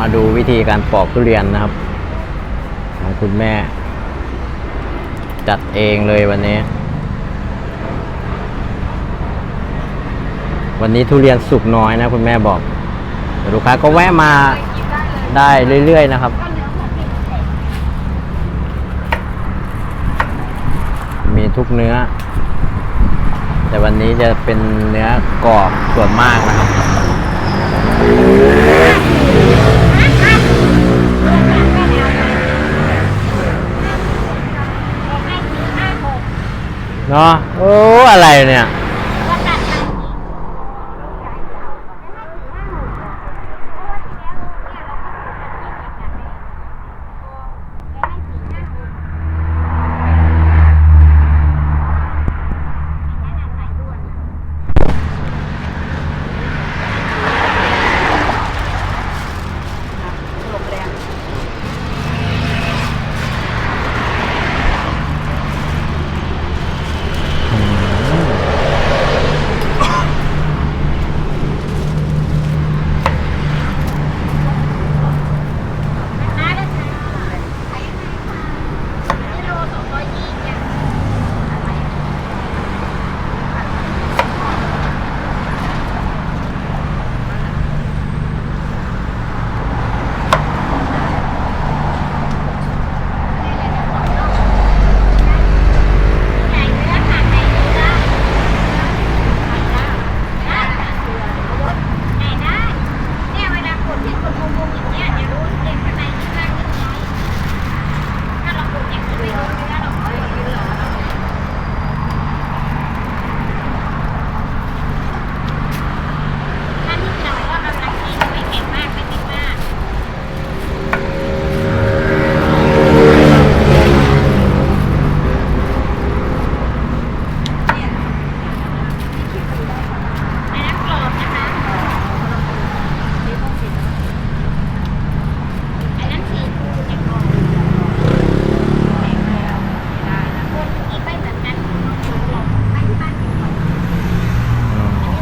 มาดูวิธีการปอกทุเรียนนะครับ ของคุณแม่ จัดเองเลยวันนี้ วันนี้ทุเรียนสุกน้อยนะคุณแม่บอกลูกค้าก็แวะมาได้เรื่อยๆนะครับ มีทุกเนื้อ แต่วันนี้จะเป็นเนื้อกรอบส่วนมากนะครับ เนาะโอ้อะไรเนี่ย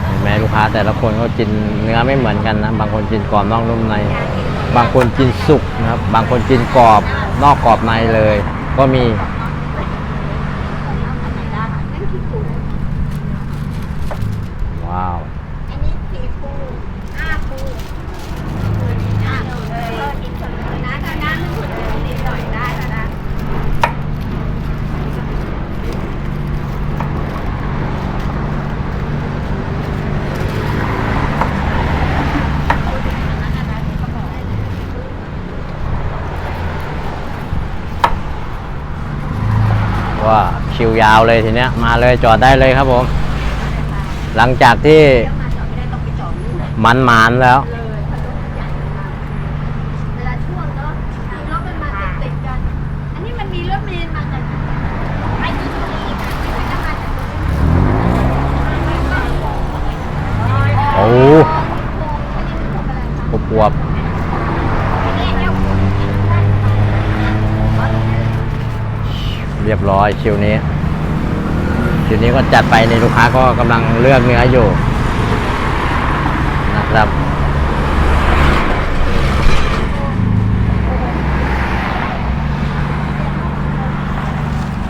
เห็นไหมลูกค้า แต่ละคนก็กินเนื้อไม่เหมือนกันนะ บางคนกินกรอบนอกนุ่มใน บางคนกินสุกนะครับ บางคนกินกรอบนอกกรอบในเลย ก็มี ว้าว อันนี้สี่ปูห้าปูห้าปูเลยกินคนเลยนะถ้าน้ำมันขุดนิดหน่อยได้แล้วนะ ว่า คิวยาวเลยทีเนี้ยมาเลยจอดได้เลยครับผม หลังจากที่เดี๋ยวมาจอดไม่ได้ต้องไปจอดนู่นเลยมันหมานแล้วเพราะรถใหญ่มากเวลาช่วงเนาะมีรถมันมาติดๆกันอันนี้มันมีรถเมล์มาจากไปที่ชลบุรีไม่ใช่จะมาจากตรงนี้โอ้ปวบปวบ เรียบร้อยคิวนี้คิวนี้ก็จัดไปในลูกค้าก็กำลังเลือกเนื้ออยู่นะครับ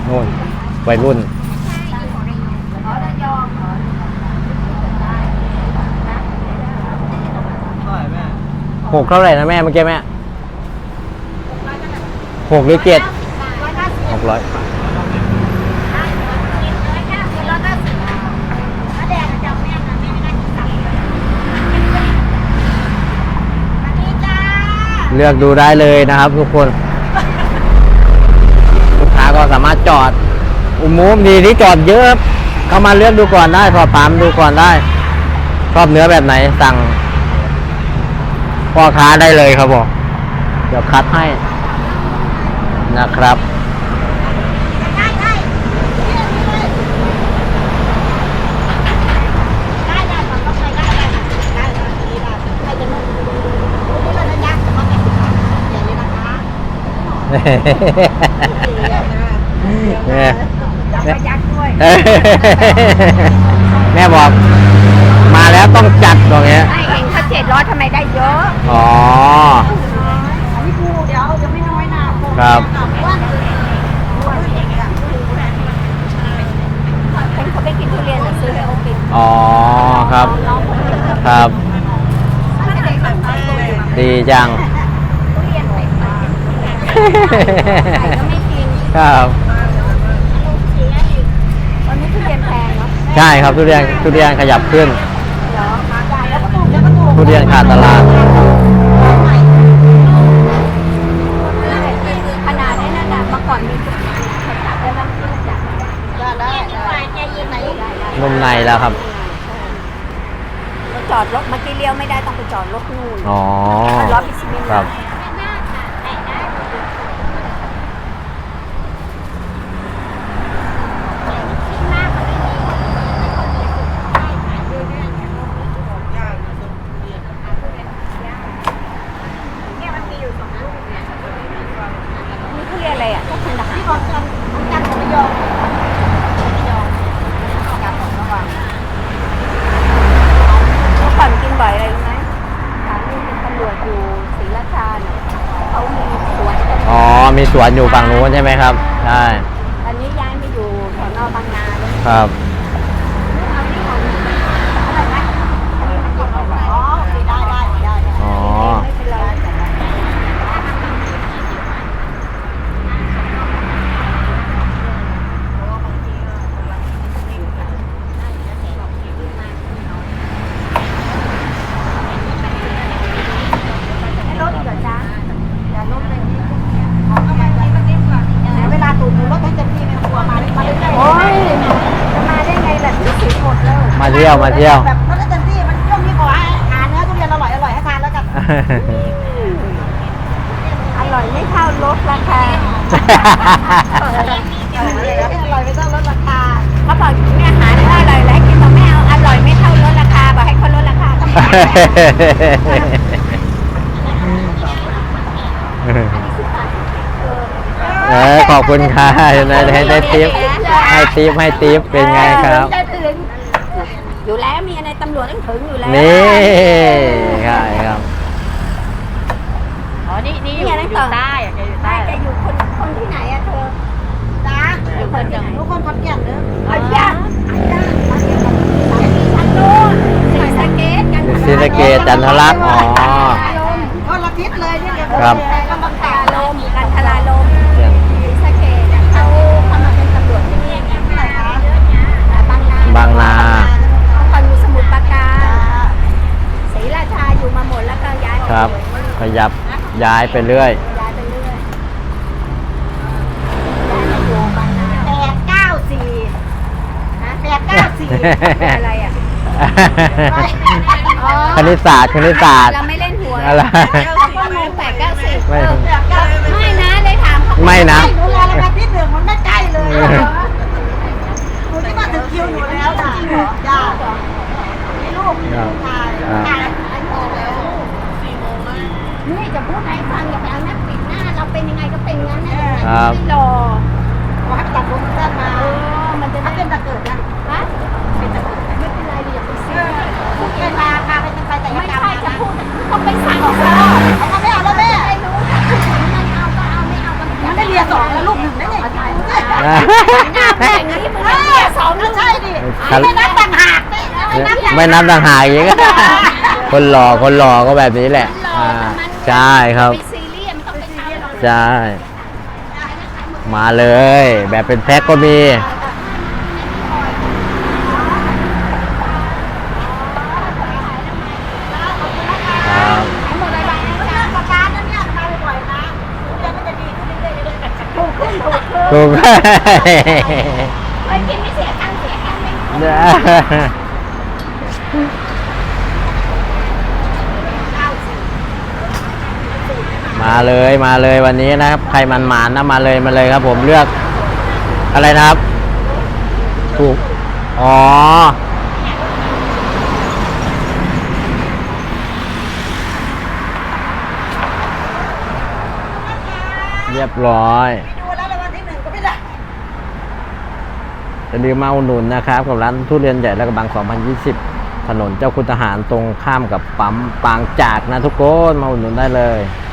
นู่นวัยรุ่นหรอหกเท่าไหร่นะแม่เมื่อกี้แม่หกหรือเจ็ด ร้อยเลือกดูได้เลยนะครับทุกคนลูกค้าก็สามารถจอด อุโมงค์ดีที่จอดเยอะเข้ามาเลือกดูก่อนได้สอบถามดูก่อนได้ชอบเนื้อแบบไหนสั่งพ่อค้าได้เลยครับผมเดี๋ยวคัดให้นะครับ แม่บอก มาแล้วต้องจัดบอกเงี้ยไอ้เองเขาเจ็ดร้อยทำไมได้เยอะอ๋อ อันนี้กูเดี๋ยวจะไม่น้อยนะครับ อ้วนอ้วนเองอะคนเขาไปกินทุเรียนแล้วซื้อไปโอกินอ๋อครับครับดีจัง ไก่ก็ไม่กินครับลูกเสียอีกตอนนี้ทุเรียนแพงเนาะใช่ครับทุเรียนทุเรียนขยับขึ้น เหรอใหญ่แล้วก็ถูกแล้วก็ถูกทุเรียนขาดตลาด ขนาดนี้นั่นน่ะเมื่อก่อนมีจุดจับได้ไหมจับได้ได้จะยิงไหนได้ได้นุ่มในแล้วครับเราจอดรถเมื่อกี้เลี้ยวไม่ได้ต้องไปจอดรถนู่นอ๋อ รถพิซซิ่งครับ เนี่ยมันมีอยู่สองลูกเนี่ยมีทุเรียนอะไรอะก็คือทหารที่ก่อนกันของกันของระยองระยองกันของระหว่างเมื่อก่อนกินบ่อยอะไรรู้ไหมสามีเป็นตำรวจอยู่ศรีราชาเนี่ยเขามีสวนกัน อ๋อ มีสวนอยู่ฝั่งนู้นใช่ไหมครับใช่ตอนนี้ย้ายมาอยู่สอนอบางนาแล้วครับ เอานี่ของอะไรนะอันนี้มันของอ๋อโอเคได้ได้ได้ได้ อ๋อ ไม่เป็นไร ให้รถอีกเหรอจ๊ะอย่ารถเลยนี่เอามาดีมาดีกว่าเวลาตูดรถให้เต็มที่ไม่กลัวมาเลยมาเรื่อยๆโอ้ยจะมาได้ไงแบบที่สิบหมดเลย มาเที่ยวมาเที่ยว แบบรถให้เต็มที่มันช่วงนี้ขอหาเนื้อทุเรียนอร่อยอร่อยให้ทานแล้วกัน อร่อยไม่เท่ารถราคาอร่อยไม่เท่ารถราคาเขาบอกเนี่ยหาเนื้ออร่อยแล้วกินบอกไม่เอาอร่อยไม่เท่ารถราคาบอกให้เขาลดราคาทำไมเออขอบคุณค่ะได้ได้ได้ทิปให้ทิปให้ทิปเป็นไงครับ อยู่แล้วมีอะไร ตำรวจต้องถึงอยู่แล้วนี่ใช่ครับอ๋อ นี่นี่อยู่นี่อะไรอยู่ต่อใต้อะแกอยู่ใช่ใต้แกอยู่คนคนที่ไหนอะเธอจ้าอยู่คนจังทุกคนขอนแก่นเนอะขอนแก่นขอนแก่นขอนแก่นชันโน้นศรีสะเกษกันศรีสะเกษจันทรักษ์อ๋อคนละทิศเลยนี่เดี๋ยวครับ กำลังตาลมกันทลาลม เปลี่ยน ศรีสะเกษเขาเขามาเป็นตำรวจที่นี่ไงที่ไหนคะบางนา บางนา ตอนอยู่สมุทรปราการศรีราชาอยู่มาหมดแล้วก็ย้ายมา ครับ ข ยับย้ายไปเรื่อยย้ายไปเรื่อยย้ายมาอยู่บางนาแปดเก้าสี่นะแปดเก้าสี่อะไรอะอ๋อคณิตศาสตร์คณิตศาสตร์เราไม่เล่นหวยอะไรเราก็งงแปดเก้าสิบไม่ไม่นะได้ถามเขาไม่นะหนูรอรางวัลที่หนึ่งมันไม่ใกล้เลยหนูที่มาถึงคิวหนูแล้วนะจ้านี่ลูกครับถ่ายครับถ่ายอันอ ครับไม่รอขอให้ตัดลมสั้นมาเออมันจะได้เป็นตะเกิดนะฮะเป็นตะเกิดไม่เป็นไรดิอย่าไปเสียพูดไปพาพาไปทำไปแต่ไม่ใช่จะพูดต้องไปสั่งเขาเอาก็ไม่เอาแล้วแม่ไม่รู้ค่ะผู้หญิงมันเอาก็เอาไม่เอาก็มันได้เรียนสองแล้วลูกหนึ่งได้ไงหน้าแบบนี้มึงได้เรียนสองแล้วใช่ดิไม่นับต่างหากไม่นับไม่นับต่างหากอีกคนหล่อคนหล่อก็แบบนี้แหละอ่าใช่ครับไปซีเรียสต้องไปทำหรอกใช่ มาเลย แบบเป็นแพ็คก็มีครับหมดเลยบางนะประการนั้นเนี่ยมาบ่อยๆนะเดี๋ยวมันจะดีขึ้นเรื่อยๆถูกขึ้นถูกขึ้นถูกไอ้กินไม่เสียตังค์เสียตังค์ไม่เก้าสิบ มาเลยมาเลยวันนี้นะครับ ใครมันหมานนะมาเลยมาเลยครับ ผมเลือกอะไรนะครับ ถูก อ๋อ เรียบร้อยดูแล้วรางวัลที่หนึ่งก็ไม่ได้จะลืมมาอุดหนุนนะครับ กับร้านทุเรียนใหญ่และกระบัง 2020 ถนนเจ้าคุณทหารตรงข้ามกับปั๊มปางจากนะทุกคน มาอุดหนุนได้เลยเ